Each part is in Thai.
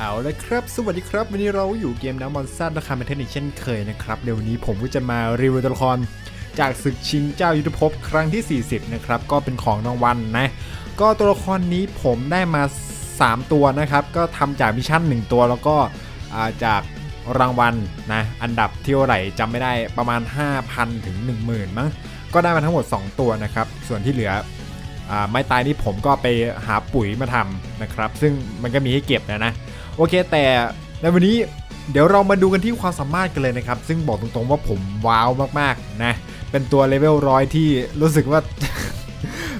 เอาละครับ สวัสดีครับ วันนี้เราอยู่เกมน้ำมอนซัดราคาเป็นเทคนิคเช่นเคยนะครับเดี๋ยวนี้ผมก็จะมารีวิวตัวละคร จากศึกชิงเจ้ายุทธภพครั้งที่ 40 นะครับ ก็เป็นของรางวัลนะก็ตัวละครนี้ผมได้มา 3 ตัวนะครับ ก็ทำจากมิชชั่น 1 ตัวแล้วก็จากรางวัลนะ อันดับที่เท่าไหร่จำไม่ได้ประมาณ 5,000 ถึง 10,000 มั้ง ก็ได้มาทั้งหมด 2 ตัวนะครับ ส่วนที่เหลืออไม้ตายนี่ผมก็ไปหาปุ๋ยมาทำนะครับ ซึ่งมันก็มีให้เก็บนะนะ โอเค แต่ในวันนี้เดี๋ยวเรามาดูกันที่ความสามารถกันเลยนะครับ ซึ่งบอกตรงๆว่าผมว้าวมากๆนะ เป็นตัวเลเวลร้อยที่รู้สึกว่า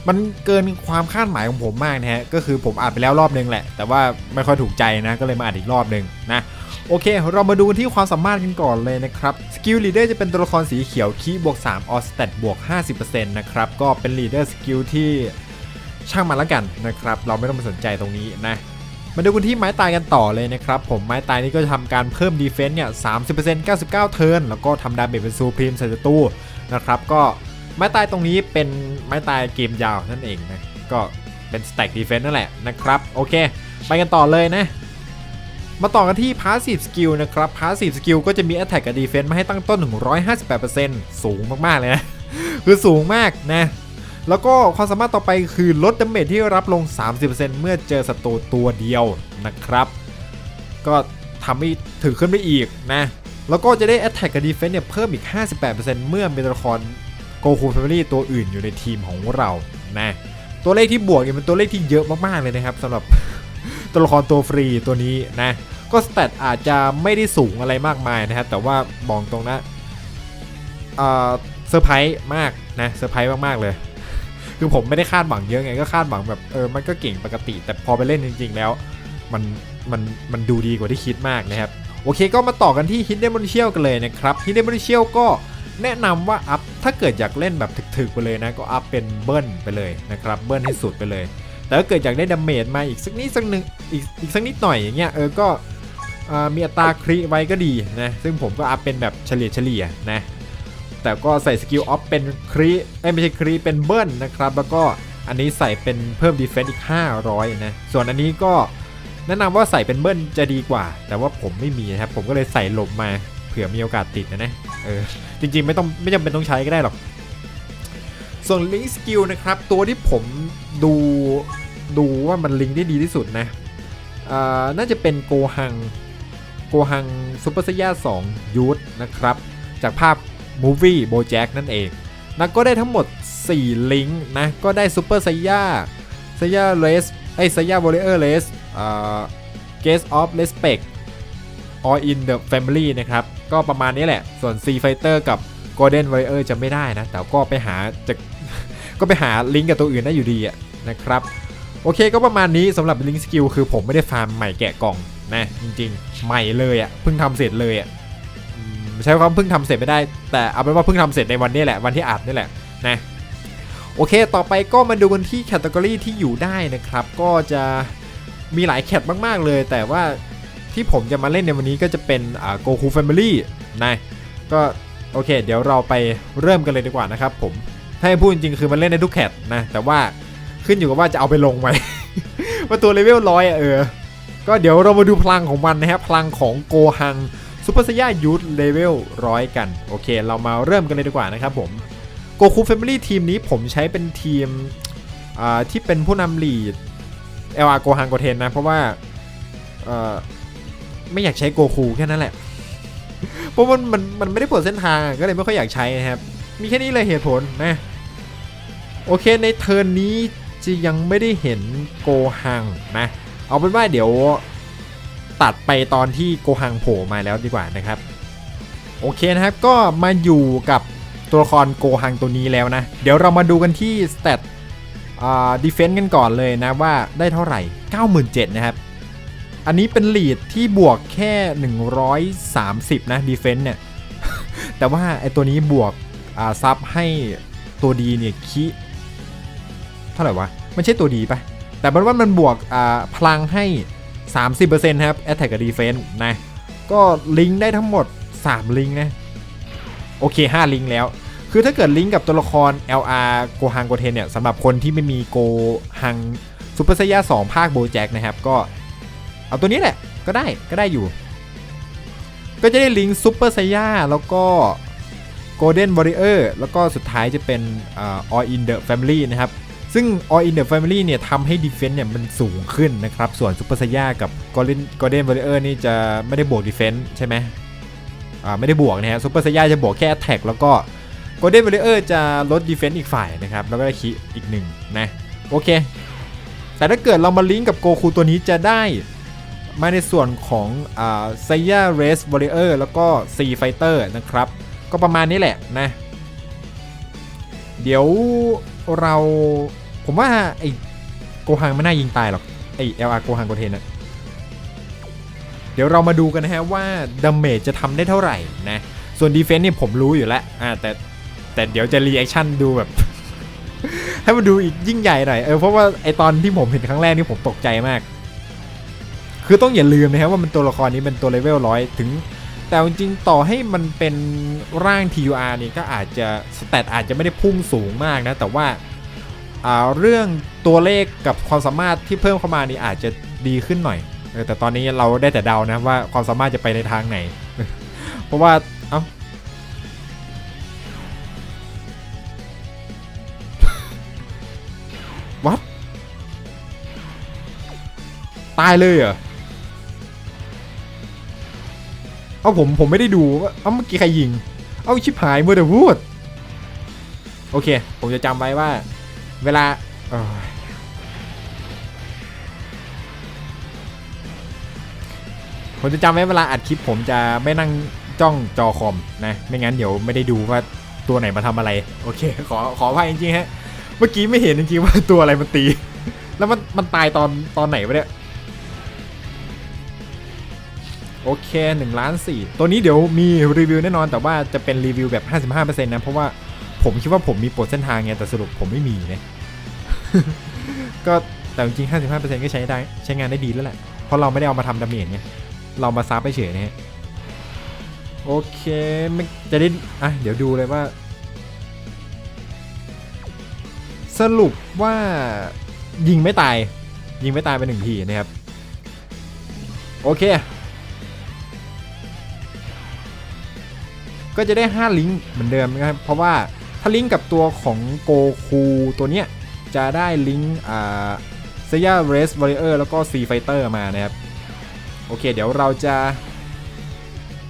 มันเกินความคาดหมายของผมมากนะฮะ ก็คือผมอ่านไปแล้วรอบนึงแหละ แต่ว่าไม่ค่อยถูกใจนะ ก็เลยมาอ่านอีกรอบนึงนะโอเค เรามาดูกันที่ความสามารถกันก่อนเลยนะครับ สกิลลีดเดอร์จะเป็นตัวละครสีเขียวคีบวก3ออสเตตบวก 50%นะครับ ก็เป็นลีดเดอร์สกิลที่ช่างมันละกันนะครับ เราไม่ต้องมาสนใจตรงนี้นะ มาดูกันที่ไม้ตายกันต่อเลยนะครับผมไม้ตายนี่ก็จะทำการเพิ่มดีเฟนซ์เนี่ย30% 99เทิร์นแล้วก็ทำดาเมจเป็นซูพรีมใส่ศัตรูนะครับก็ไม้ตายตรงนี้เป็นไม้ตายเกมยาวนั่นเองนะก็เป็นสแต็กดีเฟนซ์นั่นแหละนะครับโอเค ไปกันต่อเลยนะมาต่อกันที่ Passive Skill นะครับ Passive Skill ก็จะมี Attack กับ Defense มาให้ตั้งต้น 158%สูงมาก ๆ เลยนะ คือสูงมากนะ แล้วก็ความสามารถต่อไปคือลดดาเมจที่รับลง 30%เมื่อเจอศัตรูตัวเดียวนะครับ ก็ทำให้ถือขึ้นไปอีกนะ แล้วก็จะได้ Attack กับ Defense เนี่ยเพิ่มอีก 58%เมื่อมีตัวละคร Goku Family ตัวอื่นอยู่ในทีมของเรานะตัวเลขที่บวกเนี่ยเป็นตัวเลขที่เยอะมากๆเลยนะครับสำหรับตัวละครตัวฟรีตัวนี้นะก็สเตตอาจจะไม่ได้สูงอะไรมากมายนะครับแต่ว่าบอกตรงนะเออเซอร์ไพรส์มากนะเซอร์ไพรส์มากๆเลย คือผมไม่ได้คาดหวังเยอะไงก็คาดหวังแบบเออมันก็เก่งปกติ แต่พอไปเล่นจริง ๆ แล้ว มันมันมันดูดีกว่าที่คิดมากนะครับโอเคก็มาต่อกันที่ Hidden Potential กันเลยนะครับ Hidden Potential ก็แนะนำว่าอัพถ้าเกิดอยากเล่นแบบถึกๆไปเลยนะก็อัพเป็นเบิ้ลไปเลยนะครับเบิ้ลให้สุดไปเลย แต่ถ้าเกิดอยากได้ดาเมจมาอีกสักนิดสักหนึ่งอีกอีกสักนิดหน่อยอย่างเงี้ยเออก็มีอัตราคริไว้ก็ดีนะซึ่งผมก็อัพเป็นแบบเฉลี่ยเฉลี่ยนะ แต่ก็ใส่สกิลออฟเป็นคริเอ้ยไม่ใช่คริเป็นเบิ้ลนะครับ แล้วก็อันนี้ใส่เป็นเพิ่มดีเฟนซ์อีก 500 นะ ส่วนอันนี้ก็แนะนำว่าใส่เป็นเบิ้ลจะดีกว่า แต่ว่าผมไม่มีนะครับ ผมก็เลยใส่หลบมาเผื่อมีโอกาสติดนะนะเออจริงๆไม่ต้องไม่จำเป็นต้องใช้ก็ได้หรอก ส่วนลิง k ์สกิลนะครับ ตัวที่ผมดูดูว่ามันลิงก์ได้ดีที่สุดนะอ่าน่าจะเป็นโกหังโกหังซูเปอร์ไซย่า2ยูทนะครับ จากภาพ มูฟวี่โบแจ็กนั่นเองนะก็ได้ทั้งหมด 4 ลิงก์นะ ก็ได้ซูเปอร์ไซย่าไซย่าเลสไอไซย่าวอลเลอร์เลสอ่าเกสออฟเลสเปก all in the family นะครับ ก็ประมาณนี้แหละ ส่วน C Fighter กับ Golden Warrior จะไม่ได้นะ แต่ก็ไปหาจะก็ไปหาลิงก์กับตัวอื่นได้อยู่ดีอะนะครับ โอเคก็ประมาณนี้สำหรับลิงก์สกิลคือผมไม่ได้ฟาร์มใหม่แกะกล่องนะจริงๆ ใหม่เลยอะเพิ่งทำเสร็จเลยอะ ใช้ความเพิ่งทำเสร็จไม่ได้ แต่เอาเป็นว่าเพิ่งทำเสร็จในวันนี้แหละวันที่อัดนี่แหละนะโอเค ต่อไปก็มาดูกันที่แคตตากรีที่อยู่ได้นะครับ ก็จะมีหลายแคตมากๆเลย แต่ว่าที่ผมจะมาเล่นในวันนี้ก็จะเป็นอ่า Goku Family นะก็โอเค เดี๋ยวเราไปเริ่มกันเลยดีกว่านะครับผม ถ้าพูดจริงๆคือมันเล่นได้ทุกแคตนะ แต่ว่าขึ้นอยู่กับว่าจะเอาไปลงไหมว่าตัวเลเวลร้อยเออ ก็เดี๋ยวเรามาดูพลังของมันนะครับพลังของโกฮัง ซูเปอร์ไซย่ายูทเลเวลร้อยกัน โอเค เรามาเริ่มกันเลยดีกว่านะครับผมโกคูแฟมิลี่ทีมนี้ผมใช้เป็นทีมที่เป็นผู้นำลีด LR โกฮังโกเทนนะ เพราะว่าไม่อยากใช้โกคูแค่นั้นแหละ เพราะมันมันมันไม่ได้ผลเส้นทางก็เลยไม่ค่อยอยากใช้นะครับ มีแค่นี้เลยเหตุผลนะ โอเคในเทิร์นนี้จะยังไม่ได้เห็นโกฮังนะ เอาเป็นว่าเดี๋ยว ตัดไปตอนที่โกฮังโผล่มาแล้วดีกว่านะครับ โอเคนะครับก็มาอยู่กับตัวละครโกฮังตัวนี้แล้วนะ เดี๋ยวเรามาดูกันที่สเตตดีเฟนต์กันก่อนเลยนะว่าได้เท่าไหร่ 97,000นะครับ อันนี้เป็นลีดที่บวกแค่ 130 นะดีเฟนต์เนี่ย แต่ว่าไอตัวนี้บวกซับให้ตัวดีเนี่ยคิเท่าไหร่วะ มันใช่ตัวดีปะแต่มันว่ามันบวกพลังให้ 30%ครับ Attack กับ Defense นะ ก็ลิงก์ได้ทั้งหมด 3 ลิงก์นะ โอเค 5 ลิงก์แล้ว คือถ้าเกิดลิงก์กับตัวละคร LR โกฮังโกเทนเนี่ยสำหรับคนที่ไม่มีโกฮังซูเปอร์ไซย่า2ภาคโบแจ็คนะครับ ก็เอาตัวนี้แหละ ก็ได้ก็ได้อยู่ ก็จะได้ลิงก์ซูเปอร์ไซย่าแล้วก็โกลเด้น w อริเออร์แล้วก็สุดท้ายจะเป็นอ่า All in the Family นะครับ ซึ่ง All in the Family เนี่ยทำให้ Defense เนี่ยมันสูงขึ้นนะครับ ส่วนซูเปอร์ไซย่ากับ Golden Golden Warrior นี่จะไม่ได้บวก Defense ใช่ไหมอ่าไม่ได้บวกนะฮะซูเปอร์ไซย่าจะบวกแค่ Attack แล้วก็ Golden Warrior จะลด Defense อีกฝ่ายนะครับ แล้วก็ได้คีอีกหนึ่งนะ โอเค แต่ถ้าเกิดเรามาลิงก์กับโกคูตัวนี้จะได้มาในส่วนของอ่าไซยาเรสวอริเออร์แล้วก็ซีไฟเตอร์นะครับ ก็ประมาณนี้แหละนะ เดี๋ยว เราผมว่าไอ้โกฮังไม่น่ายิงตายหรอกไอเอลอาร์โกฮังโกเทนอะเดี๋ยวเรามาดูกันนะฮะว่าดาเมจจะทำได้เท่าไหร่นะส่วนดีเฟนซ์นี่ผมรู้อยู่แล้วอ่าแต่แต่เดี๋ยวจะรีแอคชั่นดูแบบ ให้มันดูอีกยิ่งใหญ่หน่อยเออเพราะว่าไอตอนที่ผมเห็นครั้งแรกนี่ผมตกใจมาก คือต้องอย่าลืมนะครับว่ามันตัวละครนี้เป็นตัวเลเวลร้อยถึง แต่จริงต่อให้มันเป็นร่าง TUR นี่ก็อาจจะสเตตอาจจะไม่ได้พุ่งสูงมากนะ แต่ว่าาเรื่องตัวเลขกับความสามารถที่เพิ่มเข้ามานี่อาจจะดีขึ้นหน่อยแต่ตอนนี้เราได้แต่เดานะว่าความสามารถจะไปในทางไหน เพราะว่าเอ้าวัดตายเลยเหรอ เอาผมผมไม่ได้ดูว่าเอาเมื่อกี้ใครยิง เอาชิบหายเมัวแต่พูด โอเค ผมจะจำไว้ว่า เวลาผมจะจำไว้เวลาอัดคลิปผมจะไม่นั่งจ้องจอคอมนะ ไม่งั้นเดี๋ยวไม่ได้ดูว่าตัวไหนมาทำอะไร โอเค ขอขออภัยจริงๆฮะ เมื่อกี้ไม่เห็นจริงๆว่าตัวอะไรมันตี แล้วมันมันตายตอนตอนไหนวะเนี่ย โอเค1ล้าน4ตัวนี้เดี๋ยวมีรีวิวแน่นอน แต่ว่าจะเป็นรีวิวแบบ 55%นะ เพราะว่าผมคิดว่าผมมีโปรดเส้นทางไง แต่สรุปผมไม่มีนะก็แต่จริง 55%ก็ใช้ได้ใช้งานได้ดีแล้วแหละ เพราะเราไม่ได้เอามาทำดาเมจไงเรามาซับไปเฉยนะฮะโอเคไม่จะได้อะเดี๋ยวดูเลยว่า สรุปว่ายิงไม่ตาย ยิงไม่ตายไปหนึ่งทีนะครับ โอเค ก็จะได้ 5 ลิงก์เหมือนเดิมนะครับ เพราะว่าถ้าลิงก์กับตัวของโกคูตัวเนี้ยจะได้ลิงก์อ่าเซียเรสวอริเออร์แล้วก็ซีไฟเตอร์มานะครับ โอเค เดี๋ยวเราจะ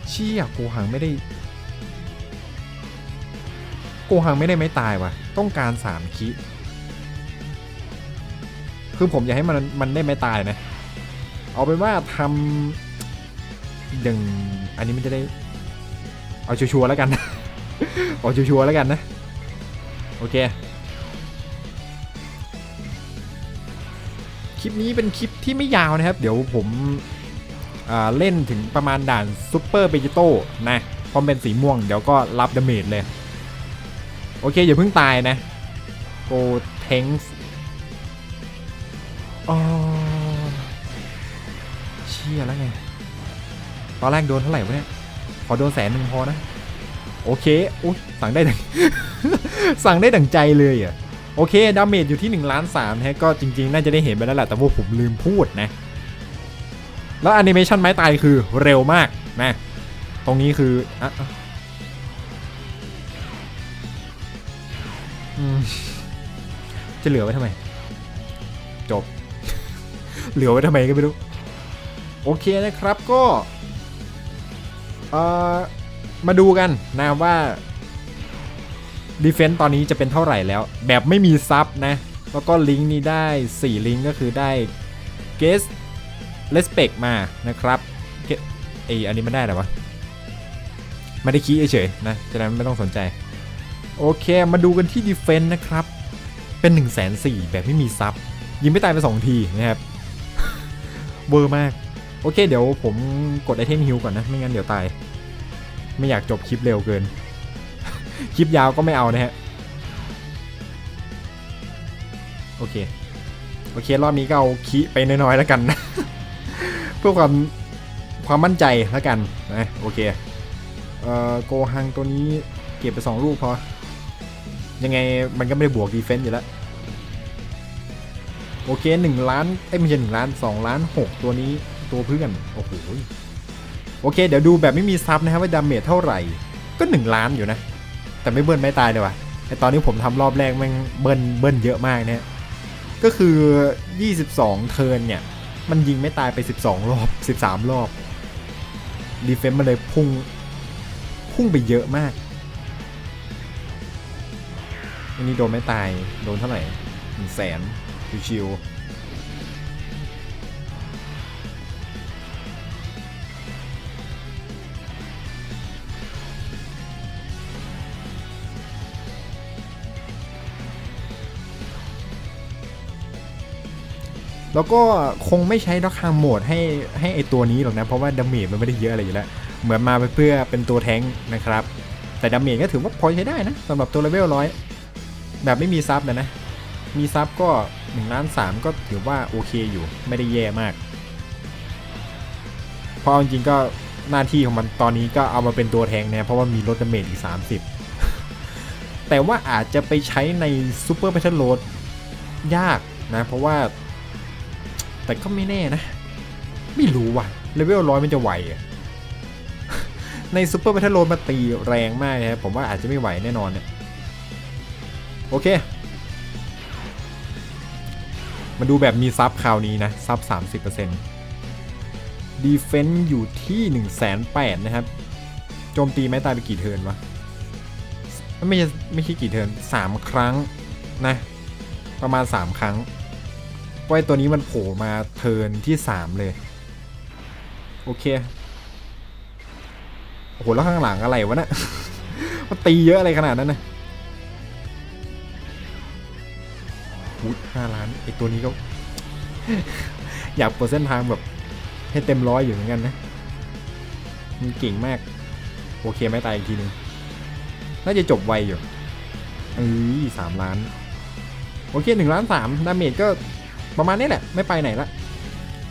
เชี่ยโกหังไม่ได้ โกหังไม่ได้ไม่ตายว่ะ ต้องการ 3 คิ คือผมอยากให้มันมันได้ไม่ตายนะ เอาเป็นว่าทำอย่างอันนี้มันจะได้ เอาชัวร์แล้วกันเอาชัวร์แล้วกันนะ โอเค คลิปนี้เป็นคลิปที่ไม่ยาวนะครับ เดี๋ยวผมเล่นถึงประมาณด่านซูเปอร์เบจิโต้นะพอเป็นสีม่วงเดี๋ยวก็รับดาเมจเลย โอเค อย่าเพิ่งตายนะโกเทงส์อ๋อเชี่ยแล้วไง ตอนแรกโดนเท่าไหร่วะเนี่ย ขอโดนแสนหนึ่งพอนะ โอเคอุ้ยสั่งได้ดังสั่งได้ดังใจเลยอะโอเคดาเมจอยู่ที่1ล้าน3นะฮะก็จริงๆ น่าจะได้เห็นไปแล้วแหละแต่ว่าผมลืมพูดนะ แล้วแอนิเมชันไม้ตายคือเร็วมากนะ ตรงนี้คืออะจะเหลือไว้ทำไม จบ เหลือไว้ทำไมก็ไม่รู้ โอเคนะครับก็ เอ่อมาดูกันนะว่าดีเฟนต์ตอนนี้จะเป็นเท่าไหร่แล้ว แบบไม่มีซับนะ แล้วก็ลิงก์นี้ได้ 4 ลิงก์ก็คือได้เกสเลสเปกมานะครับเออันนี้ไมันได้หรอวะไม่ได้คีเฉยๆนะฉะนั้นไม่ต้องสนใจ โอเคมาดูกันที่ดีเฟนต์นะครับ เป็น1นึ่งแสนสี่แบบไม่มีซับยิงไม่ตายไป 2 ทีนะครับเวอร์มาก โอเค เดี๋ยวผมกดไอเทมฮิวก่อนนะ ไม่งั้นเดี๋ยวตาย ไม่อยากจบคลิปเร็วเกิน คลิปยาวก็ไม่เอานะฮะ โอเค โอเค รอบนี้ก็เอาคีไปน้อยๆแล้วกันนะ เพื่อความความมั่นใจแล้วกันนะโอเคเอ่อโกฮังตัวนี้เก็บไป 2 ลูกพอ ยังไงมันก็ไม่ได้บวกดีเฟนต์อยู่แล้ว โอเค 1 ล้าน เอ้ยไม่ใช่1ล้าน 2 ล้าน 6 ตัวนี้ ตัวเพื่อน โอ้โห โอเค เดี๋ยวดูแบบไม่มีซับนะครับว่าดาเมจเท่าไหร่ ก็ 1 ล้านอยู่นะ แต่ไม่เบิ้ลไม่ตายเลยว่ะไอตอนนี้ผมทำรอบแรกแม่งเบิ้ลเบิ้ลเยอะมากเนี่ย ก็คือ 22 เทิร์นเนี่ย มันยิงไม่ตายไป 12 รอบ 13 รอบ ดีเฟนซ์มันเลยพุ่ง พุ่งไปเยอะมากอันนี้โดนไม่ตาย โดนเท่าไหร่หนึ่งแสนชิวๆ แล้วก็คงไม่ใช้ราคาโหมดให้ให้ไอตัวนี้หรอกนะ เพราะว่าดาเมจมันไม่ได้เยอะอะไรอยู่แล้ว เหมือนมาเพื่อเป็นตัวแท้งนะครับ แต่ดาเมจก็ถือว่าพอใช้ได้นะสำหรับตัวเลเวลร้อยแบบไม่มีซับนะนะ มีซับก็1ล้าน3ก็ถือว่าโอเคอยู่ไม่ได้แย่มาก เพราะเอจริงก็หน้าที่ของมันตอนนี้ก็เอามาเป็นตัวแทงเนี่ยเพราะว่ามีลดดาเมจอีก 30 แต่ว่าอาจจะไปใช้ในซูเปอร์ t พ l เท l โ a ดยากนะ เพราะว่า แต่ก็ไม่แน่นะ ไม่รู้ว่ะเลเวลร้อยมันจะไหวในซูเปอร์ t พ l เท l โ a ดมาตีแรงมากนะครับผมว่าอาจจะไม่ไหวแน่นอนเนี่ยโอเค มาดูแบบมีซับคราวนี้นะ ซับ 30%ดีเฟนซ์อยู่ที่ 1 8 0 0 0นะครับ โจมตีไม่ตายไปกี่เทิร์นวะ ไม่ใช่ไม่ใช่กี่เทิร์น3 ครั้งนะ ประมาณ 3 ครั้ง เพราะไอ้ตัวนี้มันโผล่มาเทินที่ 3 เลย โอเค โอ้โห แล้วข้างหลังอะไรวะนะมันตีเยอะอะไรขนาดนั้นนะอุ๊ยห้าล้านไอตัวนี้ก็ อยากเปิดเส้นทางแบบ ให้เต็มร้อยอยู่เหมือนกันนะ มันเก่งมาก โอเคไม่ตายอีกทีนึง น่าจะจบไวอยู่เอ้ยสามล้าน โอเคหนึ่งล้านสามดาเมจก็ ประมาณนี้แหละ ไม่ไปไหนละ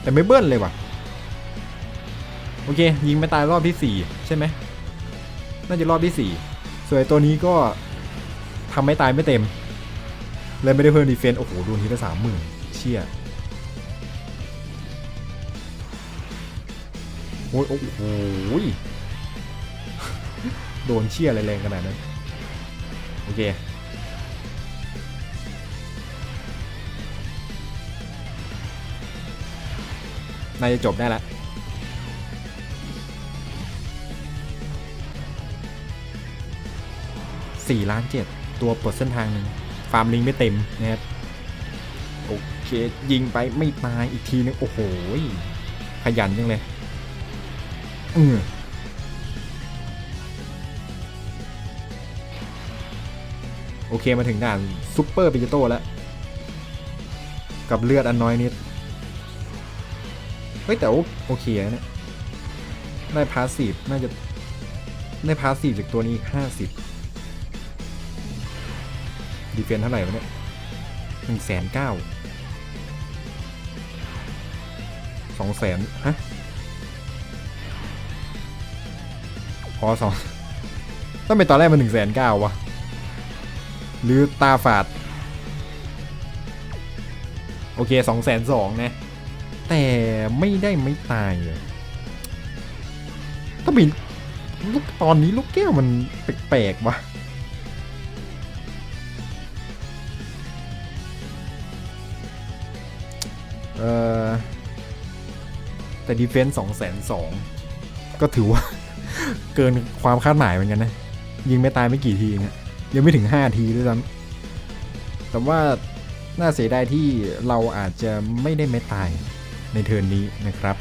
แต่ไม่เบิ้ลเลยว่ะ โอเค ยิงไม่ตายรอบที่สี่ใช่ไหม น่าจะรอบที่สี่ส่วนตัวนี้ก็ทำไม่ตายไม่เต็ม เลยไม่ได้เพิ่มดีเฟนต์โอ้โหโดนทีละสามหมื่นเชี่ยโอ้ยโอ้โหโดนเชี่ยอะไรแรงขนาดนั้น โอเค น่าจะจบได้แล้วสี่ล้านเจ็ดตัวปิดเส้นทางหนึ่งฟาร์มลิงไม่เต็มนะครับโอเค ยิงไปไม่ตายอีกทีนึง โอ้โห ขยันจังเลยอือโอเคมาถึงด่านซุปเปอร์ปิจโต้แล้ว กับเลือดอันน้อยนิด เฮ้ยแต่โอเคนะเนี่ยได้พาสซีฟน่าจะได้พาสซีฟจากตัวนี้ห้าสิบดีเฟนเท่าไหร่วะเนี่ยหนึ่งแสนเก้าสองแสนฮะพอสองต้องเป็นตอนแรกมันหนึ่งแสนเก้าวะ หรือตาฝาด โอเคสองแสนสองนะ แต่ไม่ได้ไม่ตายเลยต้องมีลูกตอนนี้ลูกแก้วมันแปลกๆวะเออแต่ดีเฟนซ์สองแสนสองก็ถือว่า เกินความคาดหมายเหมือนกันนะ ยิงไม่ตายไม่กี่ทีเนี่ยยังไม่ถึง 5 ทีด้วยซ้ำแต่ว่าน่าเสียดายที่เราอาจจะไม่ได้ไม่ตาย ในเทิร์นนี้นะครับ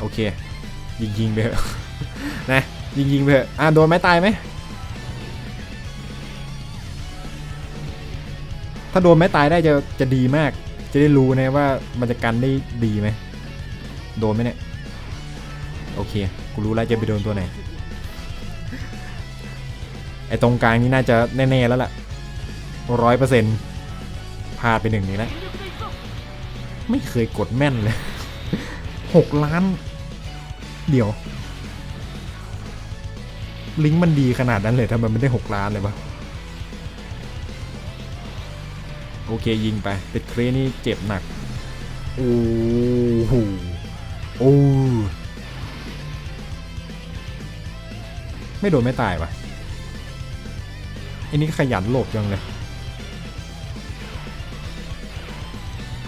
โอเค ยิงยิงไปเถอะนะ ยิงยิงไปเถอะอะโดนไม่ตายไหมถ้าโดนไม่ตายได้จะจะดีมาก จะได้รู้นะว่ามันจะกันได้ดีไหม โดนไหมเนี่ย โอเค กูรู้แล้วจะไปโดนตัวไหน อ้ตรงกลางนี่น่าจะแน่ๆแล้วล่ะร้อยเปอร์เซ็นต์พลาดไปหนึ่งนี้แล้วไม่เคยกดแม่นเลยหกล้าน เดี๋ยว ลิงก์มันดีขนาดนั้นเลยทำไมมันได้หกล้านเลยวะโอเคยิงไปติดเครนี่เจ็บหนัก โอ้โหโอ้ไม่โดนไม่ตายวะ อ้นี่ก็ขยันหลบจังเลย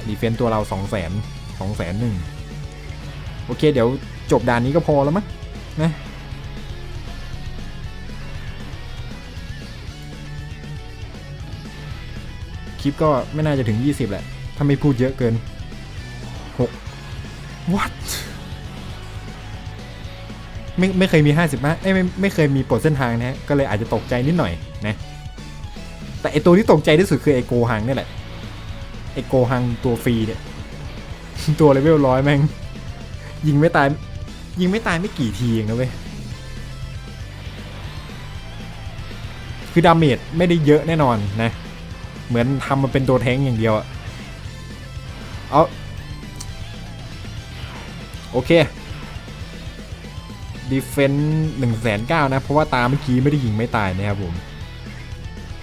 ดีเฟนต์ตัวเราสองแสนสองแสนหนึ่งโอเค เดี๋ยวจบด่านนี้ก็พอแล้วมั้งนะคลิปก็ไม่น่าจะถึง 20 แหละ ถ้าไม่พูดเยอะเกิน 6 what ไม่ไม่เคยมี50นะเอ้ยไม่ไม่เคยมีปลดเส้นทางนะฮะ ก็เลยอาจจะตกใจนิดหน่อยนะ แต่ไอตัวที่ตกใจที่สุดคือไอโกฮังนี่แหละ ไอโกฮังตัวฟรีเนี่ย ตัวเลเวลร้อยแม่ง ยิงไม่ตาย ยิงไม่ตายไม่กี่ทีเองนะเว้ย คือดาเมจไม่ได้เยอะแน่นอนนะ เหมือนทำมาเป็นตัวแทงอย่างเดียวอะเอาโอเคดีเฟนต์หนึ่งแสนเก้านะ เพราะว่าตาเมื่อกี้ไม่ได้ยิงไม่ตายนะครับผม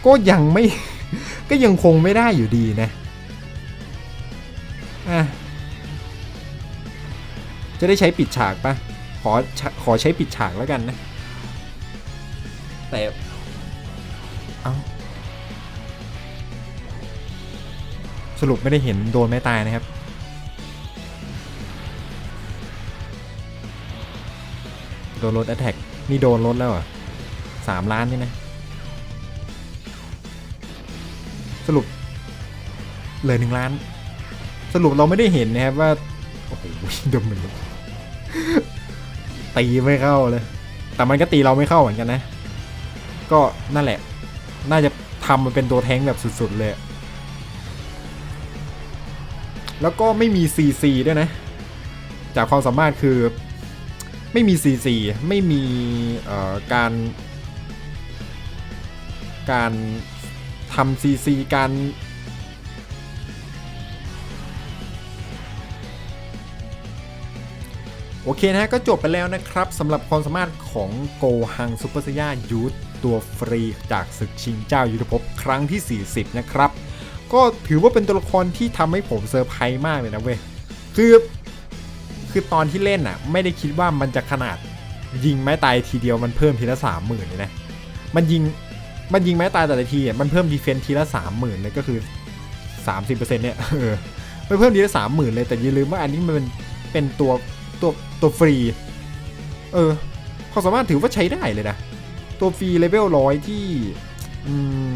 ก็ยังไม่ ก็ยังคงไม่ได้อยู่ดีนะอะจะได้ใช้ปิดฉากปะขอขอใช้ปิดฉากแล้วกันนะ แต่ เอาสรุปไม่ได้เห็นโดนไม่ตายนะครับ โดนรถ a t แทกนี่โดนรถแล้วอะสามล้านนี่นะ สรุปเหลือหนึ่งล้าน สรุปเราไม่ได้เห็นนะครับว่า โอ้โหดมมันเลยตีไม่เข้าเลย แต่มันก็ตีเราไม่เข้าเหมือนกันนะ ก็นั่นแหละ น่าจะทำมันเป็นตัวแท้งแบบสุดๆเลย แล้วก็ไม่มี CC ด้วยนะ จากความสามารถคือไม่มี CC ไม่มีการ การ ทำ CC การโอเคนะฮะก็จบไปแล้วนะครับสำหรับความสามารถของโกฮังซูเปอร์ซย่ายูทตัวฟรีจากศึกชิงเจ้ายุทธภพครั้งที่ 40 นะครับ ก็ถือว่าเป็นตัวละครที่ทำให้ผมเซอร์ไพรส์มากเลยนะเว้ยคือคือตอนที่เล่นอะ ไม่ได้คิดว่ามันจะขนาดยิงไม้ตายทีเดียวมันเพิ่มทีละสามหมื่นเลยนะ มันยิง มันยิงไม้ตายแต่ละทีอะมันเพิ่มดีเฟนทีละสามหมื่นเลยก็คือสามสิบเปอร์เซ็นต์เนี่ยเออมันเพิ่มทีละสามหมื่นเลยแต่อย่าลืมว่าอันนี้มันเป็นเป็นตัวตัวตัวฟรี เออความสามารถถือว่าใช้ได้เลยนะ ตัวฟรีเลเวลร้อยที่ อื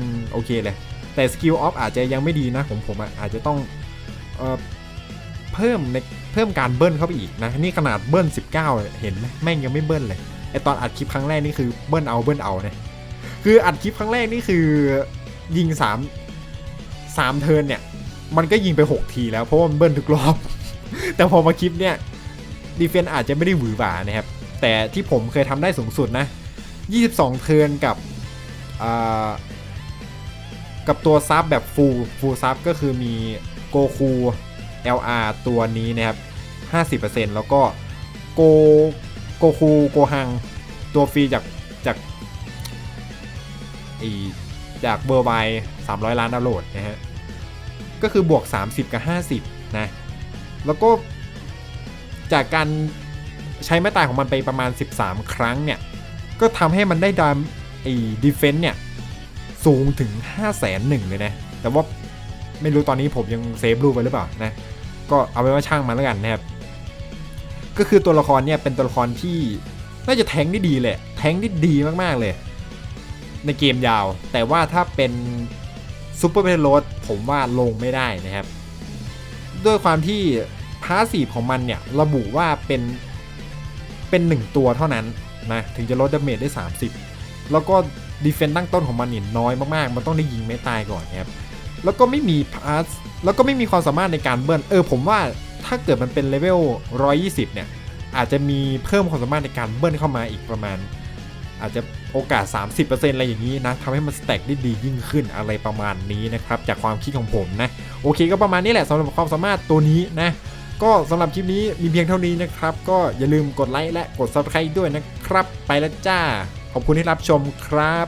ม โอเคเลย แต่สกิลออฟอาจจะยังไม่ดีนะของผมอะอาจจะต้องเอ่อเพิ่มในเพิ่มการเบิ้ลเข้าไปอีกนะ นี่ขนาดเบิ้ล19 เห็นไหมแม่งยังไม่เบิ้ลเลยไอตอนอัดคลิปครั้งแรกนี่คือเบิ้ลเอาเบิ้ลเอาเนี่ย คืออัดคลิปครั้งแรกนี่คือยิง3 3เทิร์นเนี่ย มันก็ยิงไป 6 ทีแล้วเพราะว่ามันเบิ้ลทุกรอบ แต่พอมาคลิปเนี่ยดีเฟนอาจจะไม่ได้หวือหวานะครับ แต่ที่ผมเคยทำได้สูงสุดนะ 22 เทิร์นกับกับตัวซับแบบฟูลฟูลซับก็คือมีโกคู LR ตัวนี้นะครับ 50%แล้วก็โกโกคูโกฮัง ตัวฟรีจาก อจากเบอร์ไบ300 ล้านดาวน์โหลดนะฮะ ก็คือบวก 30 กับ 50 นะ แล้วก็จากการใช้ไม้ตายของมันไปประมาณ 13 ครั้งเนี่ย ก็ทำให้มันได้ดามไอ้ดีเฟนต์เนี่ย สูงถึง 5 0 0แสนหนึ่งเลยนะ แต่ว่าไม่รู้ตอนนี้ผมยังเซฟรูปไว้หรือเปล่านะ ก็เอาไว้ว่าช่างมันแล้วกันนะครับ ก็คือตัวละครเนี่ยเป็นตัวละครที่น่าจะแทงได้ดีเลยแทงได้ดีมากๆเลย ในเกมยาว แต่ว่าถ้าเป็นซูเปอร์เพลโรดผมว่าลงไม่ได้นะครับ ด้วยความที่พาสซีฟของมันเนี่ย ระบุว่าเป็นเป็นหนึ่งตัวเท่านั้นนะถึงจะลดดาเมจได้ 30 แล้วก็ดีเฟนต์ตั้งต้นของมันเนี่ยน้อยมากๆ มันต้องได้ยิงไม่ตายก่อนนะครับแล้วก็ไม่มีพาสแล้วก็ไม่มีความสามารถในการเบิร์นเออผมว่าถ้าเกิดมันเป็นเลเวล 120 เนี่ย อาจจะมีเพิ่มความสามารถในการเบิร์นเข้ามาอีกประมาณ อาจจะ โอกาส 30%อะไรอย่างนี้นะทำให้มันสแต็กได้ดียิ่งขึ้นอะไรประมาณนี้นะครับ จากความคิดของผมนะ โอเคก็ประมาณนี้แหละสำหรับความสามารถตัวนี้นะ ก็สำหรับคลิปนี้มีเพียงเท่านี้นะครับ ก็อย่าลืมกดไลค์และกด subscribe ด้วยนะครับ ไปแล้วจ้า ขอบคุณที่รับชมครับ